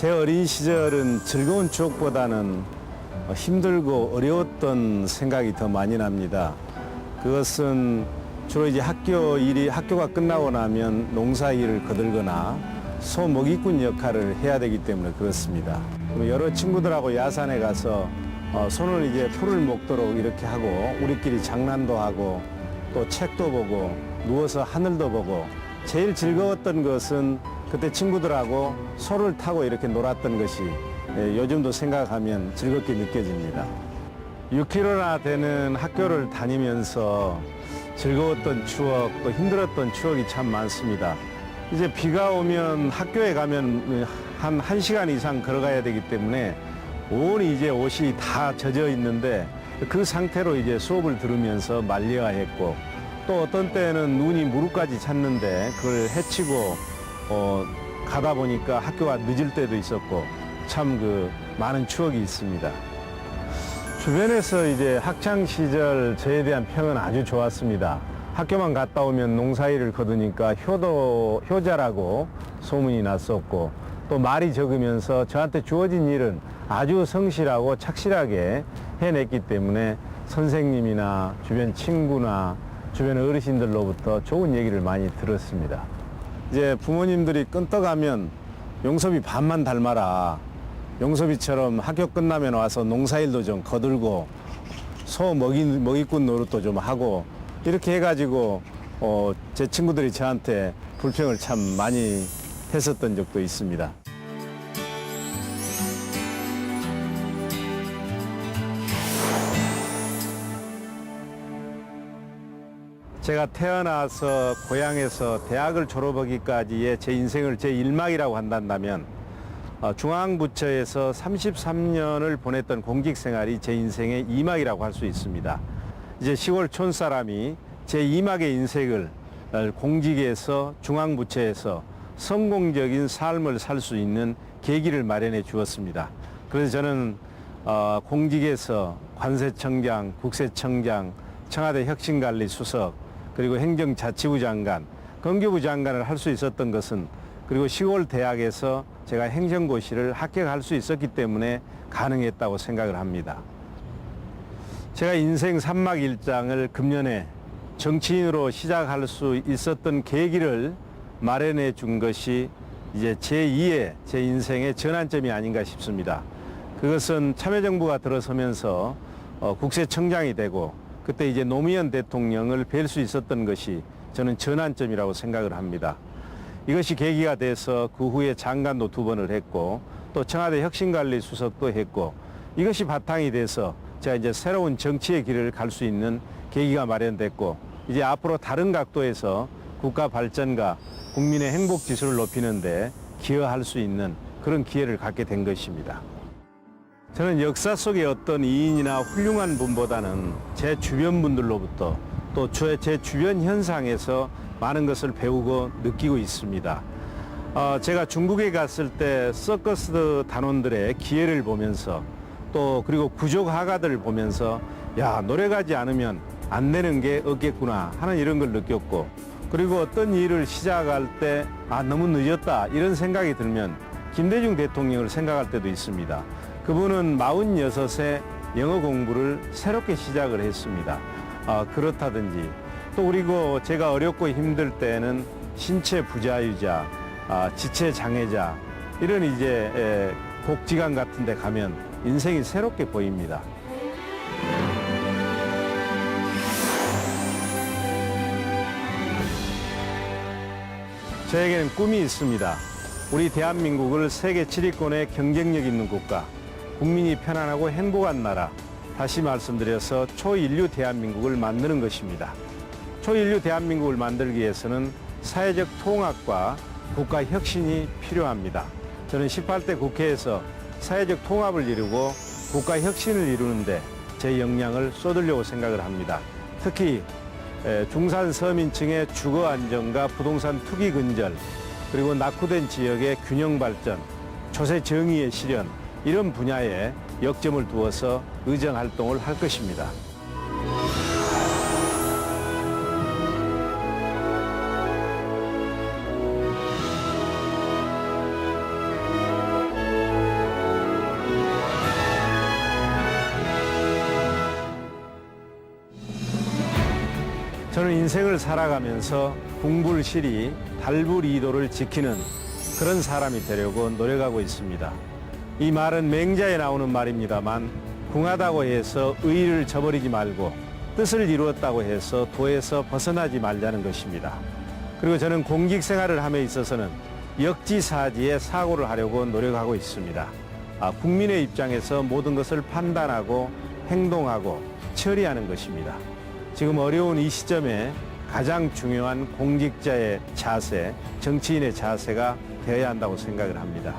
제 어린 시절은 즐거운 추억보다는 힘들고 어려웠던 생각이 더 많이 납니다. 그것은 주로 이제 학교 일이 학교가 끝나고 나면 농사 일을 거들거나 소 먹이꾼 역할을 해야 되기 때문에 그렇습니다. 여러 친구들하고 야산에 가서 어, 소는 이제 풀을 먹도록 이렇게 하고 우리끼리 장난도 하고 또 책도 보고 누워서 하늘도 보고 제일 즐거웠던 것은 그때 친구들하고 소를 타고 이렇게 놀았던 것이 예, 요즘도 생각하면 즐겁게 느껴집니다. 6km나 되는 학교를 다니면서 즐거웠던 추억 또 힘들었던 추억이 참 많습니다. 이제 비가 오면 학교에 가면 한 1시간 이상 걸어가야 되기 때문에 온 이제 옷이 다 젖어 있는데 그 상태로 이제 수업을 들으면서 말려야 했고 또 어떤 때는 눈이 무릎까지 찼는데 그걸 헤치고 어, 가다 보니까 학교가 늦을 때도 있었고 참 그 많은 추억이 있습니다. 주변에서 이제 학창 시절 저에 대한 평은 아주 좋았습니다. 학교만 갔다 오면 농사일을 거두니까 효도 효자라고 소문이 났었고 또 말이 적으면서 저한테 주어진 일은 아주 성실하고 착실하게 해냈기 때문에 선생님이나 주변 친구나 주변 어르신들로부터 좋은 얘기를 많이 들었습니다. 이제 부모님들이 끈떡하면 용섭이 반만 닮아라. 용섭이처럼 학교 끝나면 와서 농사일도 좀 거들고 소 먹이, 먹이꾼 노릇도 좀 하고 이렇게 해가지고 어, 제 친구들이 저한테 불평을 참 많이 했었던 적도 있습니다. 제가 태어나서 고향에서 대학을 졸업하기까지의 제 인생을 제 일막이라고 한다면 어, 중앙부처에서 33년을 보냈던 공직 생활이 제 인생의 이막이라고 할 수 있습니다. 이제 시골 촌 사람이 제 이막의 인생을 어, 공직에서 중앙부처에서 성공적인 삶을 살 수 있는 계기를 마련해 주었습니다. 그래서 저는 어, 공직에서 관세청장, 국세청장, 청와대 혁신관리 수석, 그리고 행정자치부 장관, 건교부 장관을 할 수 있었던 것은 그리고 시골 대학에서 제가 행정고시를 합격할 수 있었기 때문에 가능했다고 생각을 합니다. 제가 인생 삼막 일장을 금년에 정치인으로 시작할 수 있었던 계기를 마련해 준 것이 이제 제2의 제 인생의 전환점이 아닌가 싶습니다. 그것은 참여정부가 들어서면서 어, 국세청장이 되고 그때 이제 노무현 대통령을 뵐 수 있었던 것이 저는 전환점이라고 생각을 합니다. 이것이 계기가 돼서 그 후에 장관도 두 번을 했고 또 청와대 혁신관리 수석도 했고 이것이 바탕이 돼서 제가 이제 새로운 정치의 길을 갈 수 있는 계기가 마련됐고 이제 앞으로 다른 각도에서 국가 발전과 국민의 행복 지수를 높이는데 기여할 수 있는 그런 기회를 갖게 된 것입니다. 저는 역사 속의 어떤 이인이나 훌륭한 분보다는 제 주변 분들로부터 또 제 주변 현상에서 많은 것을 배우고 느끼고 있습니다. 어, 제가 중국에 갔을 때 서커스 단원들의 기회를 보면서 또 그리고 부족 화가들을 보면서 야 노래 가지 않으면 안 되는 게 없겠구나 하는 이런 걸 느꼈고 그리고 어떤 일을 시작할 때 아 너무 늦었다 이런 생각이 들면 김대중 대통령을 생각할 때도 있습니다. 그분은 46세 영어 공부를 새롭게 시작을 했습니다. 아, 그렇다든지 또 그리고 제가 어렵고 힘들 때는 신체 부자유자, 아, 지체 장애자 이런 이제 에, 복지관 같은 데 가면 인생이 새롭게 보입니다. 저에게는 꿈이 있습니다. 우리 대한민국을 세계 7위권의 경쟁력 있는 국가, 국민이 편안하고 행복한 나라, 다시 말씀드려서 초인류 대한민국을 만드는 것입니다. 초인류 대한민국을 만들기 위해서는 사회적 통합과 국가 혁신이 필요합니다. 저는 18대 국회에서 사회적 통합을 이루고 국가 혁신을 이루는데 제 역량을 쏟으려고 생각을 합니다. 특히 중산 서민층의 주거 안정과 부동산 투기 근절, 그리고 낙후된 지역의 균형 발전, 조세 정의의 실현, 이런 분야에 역점을 두어서 의정 활동을 할 것입니다. 저는 인생을 살아가면서 궁불실이 달불이도를 지키는 그런 사람이 되려고 노력하고 있습니다. 이 말은 맹자에 나오는 말입니다만 궁하다고 해서 의의를 저버리지 말고 뜻을 이루었다고 해서 도에서 벗어나지 말자는 것입니다. 그리고 저는 공직 생활을 함에 있어서는 역지사지의 사고를 하려고 노력하고 있습니다. 아, 국민의 입장에서 모든 것을 판단하고 행동하고 처리하는 것입니다. 지금 어려운 이 시점에 가장 중요한 공직자의 자세, 정치인의 자세가 되어야 한다고 생각을 합니다.